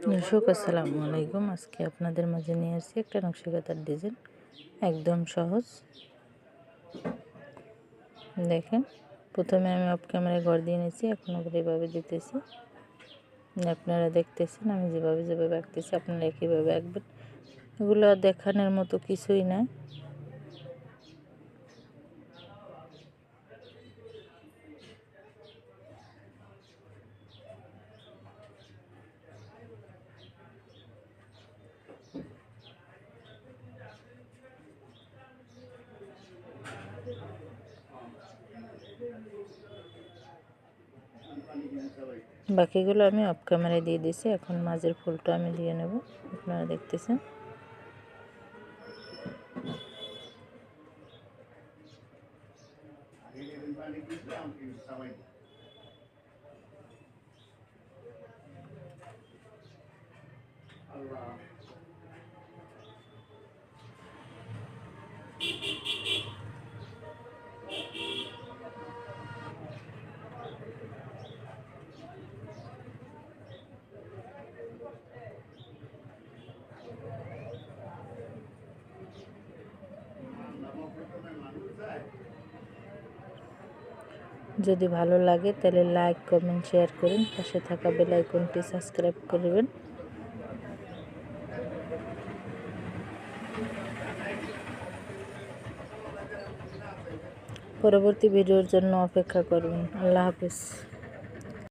দর্শক আসসালামু আলাইকুম। আজকে আপনাদের মাঝে নিয়ে আসছি একটা নকশিকাতার ডিজাইন, একদম সহজ। দেখেন, প্রথমে আমি অফ ক্যামেরায় ঘর দিয়ে নিয়েছি, এখন আবার এভাবে দিতেছি। আপনারা দেখতেছেন, আমি যেভাবে যেভাবে আঁকতেছি, আপনারা একইভাবে আঁকবেন। এগুলো দেখানোর মতো কিছুই না বাকিগুলো আমি অফ ক্যামেরায় দিয়ে দিয়েছি। এখন মাঝের ফুলটা আমি দিয়ে নেব। আপনারা দেখতেছেন। আল্লাহ। যদি ভালো লাগে তাহলে লাইক কমেন্ট শেয়ার করুন। পাশে থাকা বেল আইকনটি সাবস্ক্রাইব করবেন পরবর্তী ভিডিওর জন্য অপেক্ষা করুন আল্লাহ হাফিজ।